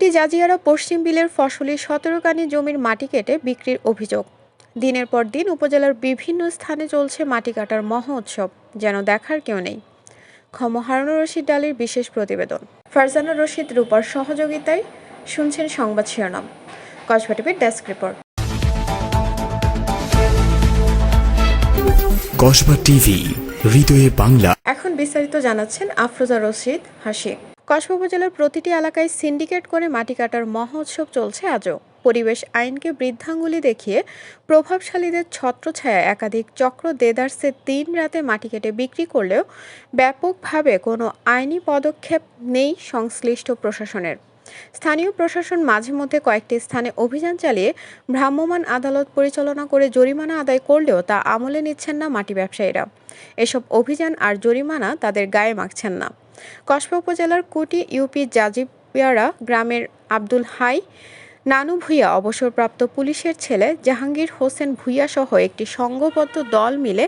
কুটি জাজিয়ারা পশ্চিম বিলের ফসলি সতেরোকানি জমির মাটি কেটে বিক্রির অভিযোগ। দিনের পর দিন উপজেলার বিভিন্ন স্থানে চলছে মাটি কাটার মহোৎসব যেন দেখার কেউ নেই। ক্ষম হারুনুর রশিদ ডালির বিশেষ প্রতিবেদন। ফারজানা রশিদ রূপার সহযোগিতায় শুনছেন সংবাদ শিরোনাম। কসবা টিভির ডেস্ক রিপোর্ট। কসবা টিভি হৃদয়ে বাংলা। এখন বিস্তারিত জানাচ্ছেন আফরোজা রশিদ হাসি। কসবা উপজেলার প্রতিটি এলাকায় সিন্ডিকেট করে মাটি কাটার মহোৎসব চলছে আজও। পরিবেশ আইনকে বৃদ্ধাঙ্গুলি দেখিয়ে প্রভাবশালীদের ছত্রছায়া একাধিক চক্র দেদারসে তিন রাতে মাটি কেটে বিক্রি করলেও ব্যাপকভাবে কোনো আইনি পদক্ষেপ নেই সংশ্লিষ্ট প্রশাসনের। স্থানীয় প্রশাসন মাঝে মধ্যে কয়েকটি স্থানে অভিযান চালিয়ে ভ্রাম্যমাণ আদালত পরিচালনা করে জরিমানা আদায় করলেও তা আমলে নিচ্ছেন না মাটি ব্যবসায়ীরা। এসব অভিযান আর জরিমানা তাদের গায়ে মাখছেন না। কসবা উপজেলার কুটি ইউপি জাজিবিয়ারা গ্রামের আব্দুল হাই নানু ভূঁইয়া অবসরপ্রাপ্ত পুলিশের ছেলে জাহাঙ্গীর হোসেন ভূঁইয়া সহ একটি সংঘবদ্ধ দল মিলে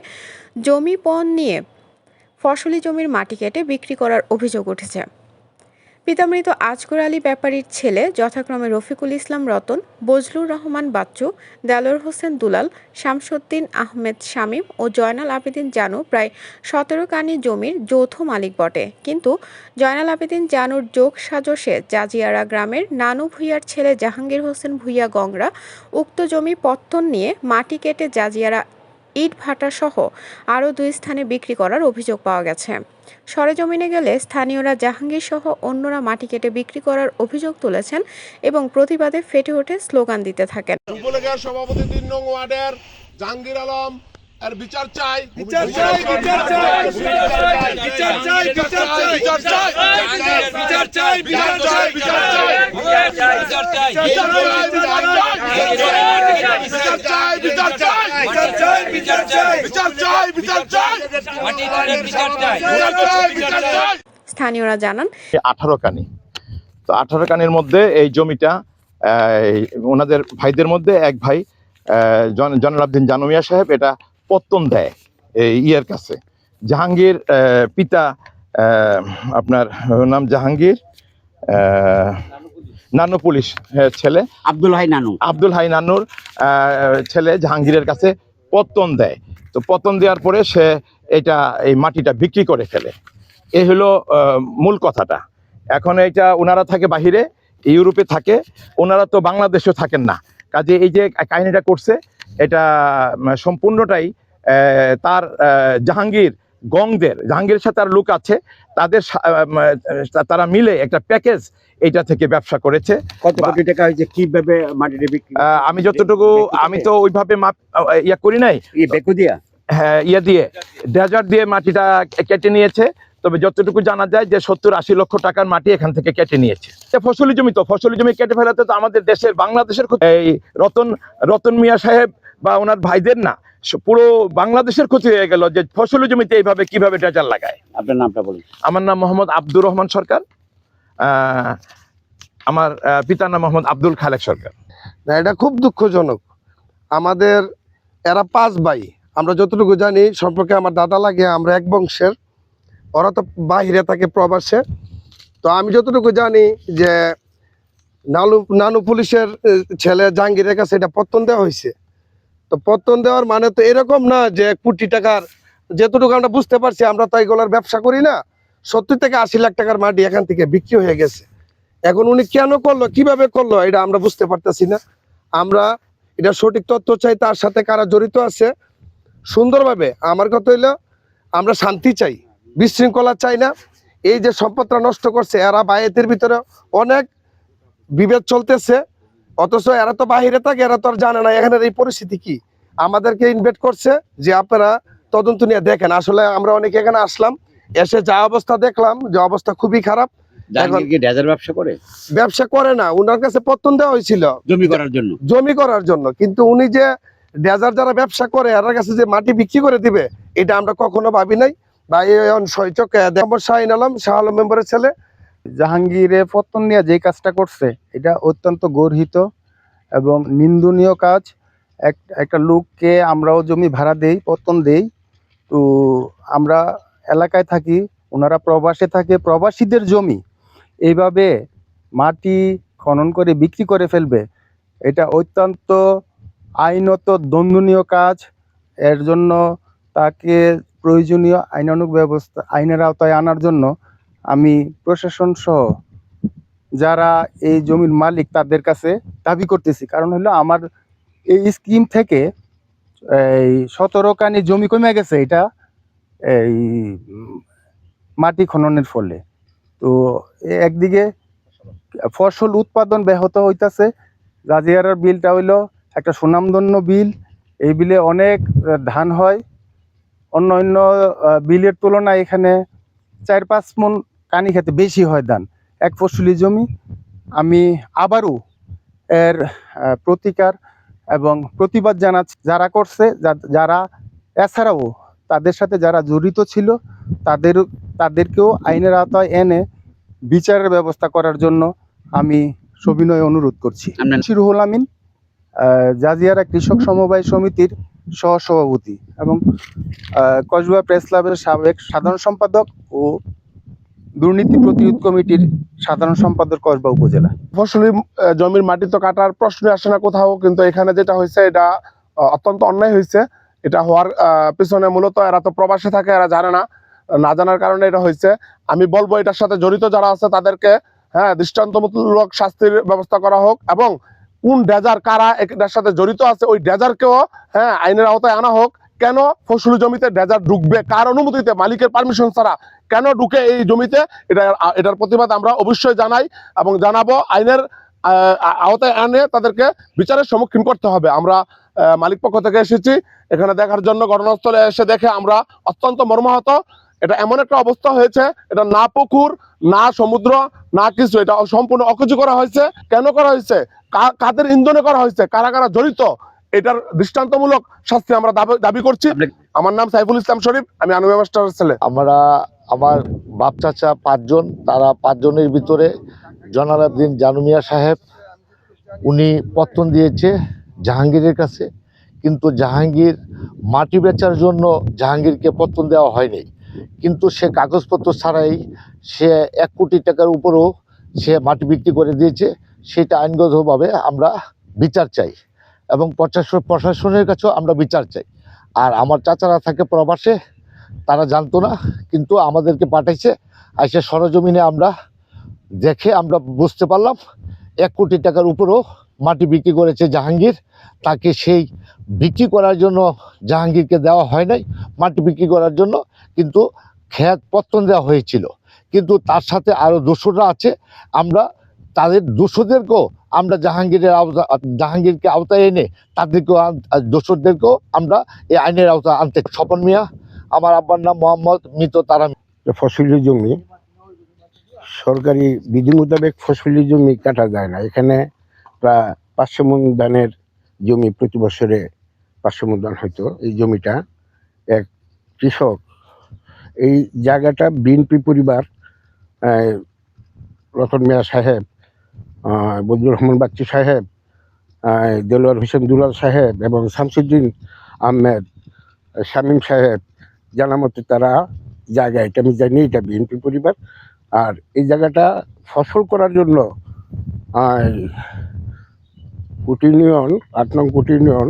জমি পণ নিয়ে ফসলি জমির মাটি কেটে বিক্রি করার অভিযোগ উঠেছে। পিতামৃত আজগর আলী ব্যাপারীর ছেলে যথাক্রমে রফিকুল ইসলাম রতন, বজলুর রহমান বাচ্চু, দেলোয়ার হোসেন দুলাল, শামসুদ্দিন আহমেদ শামীম ও জয়নাল আবেদিন জানু প্রায় সতেরো কানি জমির যৌথ মালিক বটে। কিন্তু জয়নাল আবেদিন জানুর যোগ সাজসে জাজিয়ারা গ্রামের নানু ভূঁইয়ার ছেলে জাহাঙ্গীর হোসেন ভূঁইয়া গংরা উক্ত জমি পত্তন নিয়ে মাটি কেটে জাজিয়ারা ইট ভাটা সহ আরও দুই স্থানে বিক্রি করার অভিযোগ পাওয়া গেছে সরেজমিনে গেলে স্থানীয়রা জাহাঙ্গীর সহ অন্যরা মাটি কেটে বিক্রি করার অভিযোগ তুলেছেন এবং প্রতিবাদে ফেটে ওঠে স্লোগান দিতে থাকেন সভাপতি তিন নং ওয়ার্ডের জাহাঙ্গীর আলম চাই বিচার চাই, বিচার চাই, বিচার চাই, বিচার চাই, বিচার চাই, বিচার চাই বিচার চাই, বিচার চাই বিচার চাই বিচার চাই, বিচার চাই বিচার চাই বিচার চাই, বিচার চাই। বিচার চাই বিচার চাই। বিচার চাই। বিচার চাই স্থানীয়রা জানান। আঠারো কানি। তো আঠারো কানির মধ্যে এই জমিটা ওনাদের ভাইদের মধ্যে এক ভাই আহ, জন- জয়নাল আবদিন জানুমিয়া সাহেব এটা পত্তন দেয় এই ইয়ের কাছে। জাহাঙ্গীর পিতা আপনার নাম জাহাঙ্গীর নানু পুলিশ ছেলে। আব্দুল হাই নানু। আব্দুল হাই নানুর ছেলে জাহাঙ্গীরের কাছে পত্তন দেয়। তো পতন দেওয়ার পরে সে এটা, এই মাটিটা বিক্রি করে ফেলে। এই হলো মূল কথাটা। এখন এটা ওনারা থাকে বাহিরে, ইউরোপে থাকে ওনারা তো বাংলাদেশেও থাকেন না। কাজে এই যে কাহিনিটা করছে, এটা সম্পূর্ণটাই তার জাহাঙ্গীর গংদের জাহাঙ্গীরের সাথে আর লোক আছে তাদের তারা মিলে একটা প্যাকেজ এইটা থেকে ব্যবসা করেছে। কত কোটি টাকা হয়েছে কীভাবে মাটিটা আমি যতটুকু আমি তো ওইভাবে মাপ ইয়া করি নাই। ই দিয়া? হ্যাঁ ইয়ে দিয়ে। ডেজার্ট দিয়ে মাটিটা কেটে নিয়েছে। তবে যতটুকু জানা যায় যে সত্তর আশি লক্ষ টাকার মাটি এখান থেকে কেটে নিয়েছে। ফসলি জমি তো ফসলি জমি কেটে ফেলাতে তো আমাদের দেশের বাংলাদেশের এই রতন রতন মিয়া সাহেব বা ওনার ভাইদের না। পুরো বাংলাদেশের ক্ষতি হয়ে গেল যে ফসল জমিতে এইভাবে কীভাবে ডেজার লাগায়। আপনার নামটা বলুন। আমার নাম মোহাম্মদ আব্দুর রহমান সরকার। আমার পিতার নাম মোহাম্মদ আব্দুল খালেক সরকার। না এটা খুব দুঃখজনক। আমাদের এরা পাঁচ ভাই। আমরা যতটুকু জানি সম্পর্কে আমার দাদা লাগে আমরা এক বংশের। ওরা তো বাহিরে থাকে প্রবাসে। তো আমি যতটুকু জানি যে নানু নানু পুলিশের ছেলে জাহাঙ্গীরের কাছে এটা পত্তন দেওয়া হয়েছে। তো পত্তন দেওয়ার মানে তো এরকম না যে কোটি টাকার যেটুকু আমরা বুঝতে পারছি, আমরা তো এগুলোর ব্যবসা করি না। সত্তর থেকে আশি লাখ টাকার মাটি এখান থেকে বিক্রি হয়ে গেছে। এখন উনি কেন করল, কীভাবে করল, এটা আমরা বুঝতে পারতেছি না। আমরা এটা সঠিক তথ্য চাই, তার সাথে কারা জড়িত আছে, সুন্দরভাবে। আমার কথা হইল, আমরা শান্তি চাই, বিশৃঙ্খলা চাই না। এই যে সম্পদটা নষ্ট করছে, এরা বায়েতের ভিতরে অনেক বিভেদ চলতেছে। অথচ এরা তো বাহিরে থাকে এরা তো আর জানে না এখানের এই পরিস্থিতি কি। আমাদেরকে ইনভাইট করছে যে আপনারা তদন্ত নিয়ে দেখেন। আসলে আমরা অনেকে এখানে আসলাম এসে যা অবস্থা দেখলাম যে অবস্থা খুবই খারাপ। ব্যবসা করে? ব্যবসা করে না উনার কাছে পত্তন দেওয়া হয়েছিল। জমি করার জন্য। জমি করার জন্য। কিন্তু উনি যে ডেজার যারা ব্যবসা করে এর কাছে যে মাটি বিক্রি করে দিবে এটা আমরা কখনো ভাবি নাই। বা এই সৈচক শাহিন আলম শাহ আলম মেম্বারের ছেলে জাহাঙ্গীরে পত্তন নিয়ে যে কাজটা করছে, এটা অত্যন্ত গর্হিত এবং নিন্দনীয় কাজ। এক, একটা লোককে আমরাও জমি ভাড়া দেই পত্তন দেই। তো আমরা এলাকায় থাকি, ওনারা প্রবাসে থাকে, প্রবাসীদের জমি। এইভাবে মাটি খনন করে বিক্রি করে ফেলবে, এটা অত্যন্ত আইনত দণ্ডনীয় কাজ। এর জন্য তাকে প্রয়োজনীয় আইনানুগ ব্যবস্থা, আইনের আওতায় আনার জন্য আমি প্রশাসন সহ যারা এই জমির মালিক তাদের কাছে দাবি করতেছি। কারণ হলো আমার এই স্কিম থেকে এই সতেরো কানি জমি কমে গেছে, এটা এই মাটি খননের ফলে। তো একদিকে ফসল উৎপাদন ব্যাহত হইতাছে গাজিয়ারার বিলটা হইল একটা সুনামধন্য বিল, এই বিলে অনেক ধান হয়। অন্য অন্য বিলের তুলনায় এখানে চার পাঁচ মন কানি খেতে বেশি হয় ধান এক ফসলি জমি আমি আবারও এর প্রতিকার এবং প্রতিবাদ জানাচ্ছি যারা করছে যারা এছাড়াও তাদের সাথে যারা জড়িত ছিল তাদের তাদেরকেও আইনের আওতায় এনে বিচারের ব্যবস্থা করার জন্য আমি সবিনয় অনুরোধ করছি। শিরুহুল আমিন আহ, জাজিয়ারা কৃষক সমবায় সমিতির সহসভাপতি এবং কসবা প্রেস ক্লাবের সাবেক সাধারণ সম্পাদক ও দুর্নীতি প্রতিরোধ কমিটির সাধারণ সম্পাদক কসবা উপজেলা। ফসলি জমির মাটি তো কাটার প্রশ্ন আসে না কোথাও, কিন্তু এখানে যেটা হয়েছে, এটা অত্যন্ত অন্যায় হয়েছে। এটা হওয়ার পিছনে মূলত এরা তো প্রবাসে থাকে, এরা জানে না। না জানার কারণে এটা হয়েছে। আমি বলব এটার সাথে জড়িত যারা আছে, তাদেরকে হ্যাঁ দৃষ্টান্তমূলক শাস্তির ব্যবস্থা করা হোক এবং কোন ডেজার কারা এটার সাথে জড়িত আছে, ওই ডেজারকেও হ্যাঁ আইনের আওতায় আনা হোক। কেন ফসলি জমিতে ডেজার ঢুকবে? কার অনুমতিতে? মালিকের পারমিশন ছাড়া কেন ঢুকে এই জমিতে? এটা, এটার প্রতিবাদ আমরা অবশ্যই জানাই এবং জানাব। আইনের আওতায় আনে তাদেরকে বিচারের সম্মুখীন করতে হবে। আমরা মালিক পক্ষ থেকে এসেছি। এখানে দেখার জন্য ঘটনাস্থলে এসে দেখে আমরা অত্যন্ত মর্মাহত। এটা এমন একটা অবস্থা হয়েছে, এটা না পুকুর, না সমুদ্র, না কিছু। এটা সম্পূর্ণ অকেজু করা হয়েছে। কেন করা হয়েছে? কাদের ইন্ধনে করা হয়েছে? কারা কারা জড়িত? এটার দৃষ্টান্তমূলক শাস্তি আমরা দাবি- করছি। আমার নাম সাইফুল ইসলাম শরীফ আমি আনুয়া মাস্টারের ছেলে। আমরা আমার বাপ চাচা পাঁচজন তারা পাঁচজনের ভিতরে জনালাদ্দিন জানুমিয়া সাহেব উনি পত্তন দিয়েছে জাহাঙ্গীরের কাছে কিন্তু জাহাঙ্গীর মাটি বেচার জন্য জাহাঙ্গীরকে পত্তন দেওয়া হয়নি। কিন্তু সে কাগজপত্র ছাড়াই সে এক কোটি টাকার উপরও সে মাটি বিক্রি করে দিয়েছে সেটা আইনগতভাবে আমরা বিচার চাই। এবং প্রশাসন প্রশাসনের কাছেও আমরা বিচার চাই। আর আমার চাচারা থাকে প্রবাসে, তারা জানতো না, কিন্তু আমাদেরকে পাঠাইছে। আইসে সরজমিনে আমরা দেখে আমরা বুঝতে পারলাম, এক কোটি টাকার উপরও মাটি বিক্রি করেছে জাহাঙ্গীর। তাকে সেই বিক্রি করার জন্য জাহাঙ্গীরকে দেওয়া হয় নাই, মাটি বিক্রি করার জন্য, কিন্তু খ্যাত পত্তন দেওয়া হয়েছিল। কিন্তু তার সাথে আরও দোষরা আছে। আমরা তাদের দোষদেরকেও আমরা জাহাঙ্গীরের আওতা জাহাঙ্গীরকে আওতায় এনে তাদেরকেও দোষরদেরকেও আমরা এই আইনের আওতায় আনতে স্বপন মিয়া, আমার আব্বার নাম মোহাম্মদ মৃত তারা ফসলি জমি, সরকারি বিধি মোতাবেক ফসলি জমি কাটা যায় না। এখানে প্রায় পাঁচশো মন ধানের জমি প্রতি বছরে পাঁচশো মন ধান হয়তো এই জমিটা। এক কৃষক, এই জায়গাটা বিএনপি পরিবার রতন মিয়া সাহেব আহ, রহমান বাচ্চু সাহেব দেলোয়ার হোসেন দুলাল সাহেব এবং শামসুদ্দিন আহমেদ শামীম সাহেব জানা মতে তারা জায়গা এটা আমি জানি এটা বিএনপি পরিবার। আর এই জায়গাটা ফসল করার জন্য কুটি ইউনিয়ন আট নং কুটি ইউনিয়ন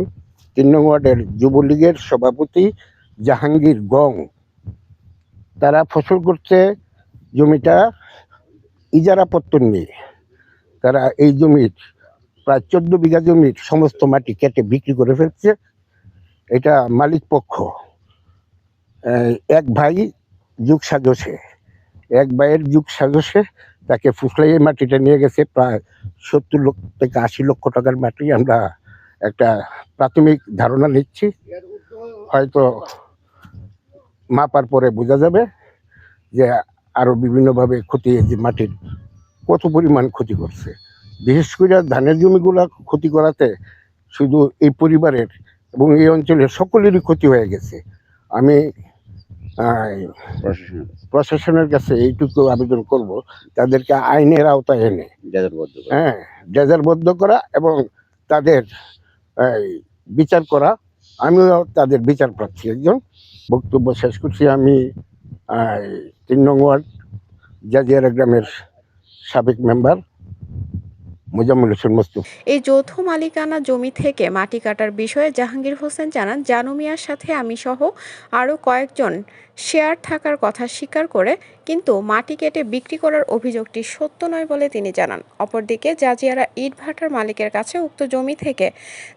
তিন নং ওয়ার্ডের যুবলীগের সভাপতি জাহাঙ্গীর গং তারা ফসল করছে জমিটা ইজারা পত্তন নিয়ে। তারা এই জমির প্রায় চোদ্দ বিঘা জমির সমস্ত মাটি কেটে বিক্রি করে ফেলছে। এটা মালিক পক্ষ। এক ভাই যুগ সাজসে। এক ভাইয়ের যুগ সাজসে, তাকে ফুসলাইয়ের মাটিটা নিয়ে গেছে প্রায় সত্তর লক্ষ থেকে আশি লক্ষ টাকার মাটি আমরা একটা প্রাথমিক ধারণা নিচ্ছি। হয়তো মাপার পরে বোঝা যাবে যে আরও বিভিন্নভাবে ক্ষতি যে মাটির কত পরিমাণ ক্ষতি করছে। বিশেষ করে ধানের জমিগুলো ক্ষতি করাতে শুধু এই পরিবারের এবং এই অঞ্চলের সকলেরই ক্ষতি হয়ে গেছে। আমি প্রশাসনের কাছে। এইটুকু আবেদন করব তাদেরকে আইনের আওতায় এনে হ্যাঁ ডেজারবদ্ধ করা এবং তাদের বিচার করা। আমিও তাদের বিচার প্রার্থী একজন। বক্তব্য শেষ করছি আমি তিন নং ওয়ার্ড জাজিয়ারা গ্রামের সাবেক মেম্বার এই যৌথ মালিকানা জমি থেকে মাটি কাটার বিষয়ে জাহাঙ্গীর হোসেন জানান জানু মিয়ার সাথে আমি সহ আরও কয়েকজন শেয়ার থাকার কথা স্বীকার করে, কিন্তু মাটি কেটে বিক্রি করার অভিযোগটি সত্য নয় বলে তিনি জানান। অপরদিকে জাজিয়ারা ইট ভাটার মালিকের কাছে উক্ত জমি থেকে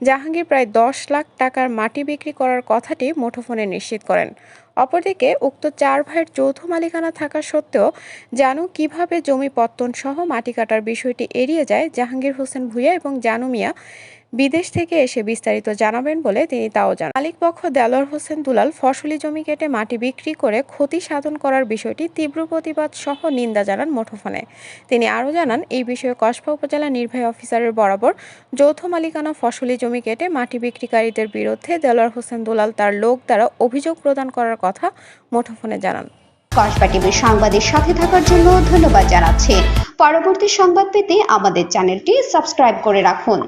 জাহাঙ্গীর প্রায় দশ লাখ টাকার মাটি বিক্রি করার কথাটি মুঠোফোনে নিশ্চিত করেন। অপরদিকে উক্ত চার ভাইয়ের যৌথ মালিকানা থাকা সত্ত্বেও জানু কীভাবে জমি পত্তন সহ মাটি কাটার বিষয়টি এড়িয়ে যায় জাহাঙ্গীর হোসেন ভূঁইয়া এবং জানু মিয়া বিদেশ থেকে এসে বিস্তারিত জানাবেন বলে তিনি তাও জানান। মালিকপক্ষ দেলোয়ার হোসেন দুলাল ফসলি জমি কেটে মাটি বিক্রি করে ক্ষতি সাধন করার বিষয়টি তীব্র প্রতিবাদ সহ নিন্দা জানান মুঠোফোনে। তিনি আরও জানান, এই বিষয়ে কসবা উপজেলা নির্বাহী অফিসারের বরাবর যৌথ মালিকানা ফসলি জমি কেটে মাটি বিক্রিকারীদের বিরুদ্ধে দেলোয়ার হোসেন দুলাল তার লোক দ্বারা অভিযোগ প্রদান করার কথা মুঠোফোনে জানান। কসবা টিভির সাংবাদিক সাথে থাকার জন্য ধন্যবাদ জানাচ্ছি। পরবর্তী সংবাদ পেতে আমাদের চ্যানেলটি সাবস্ক্রাইব করে রাখুন।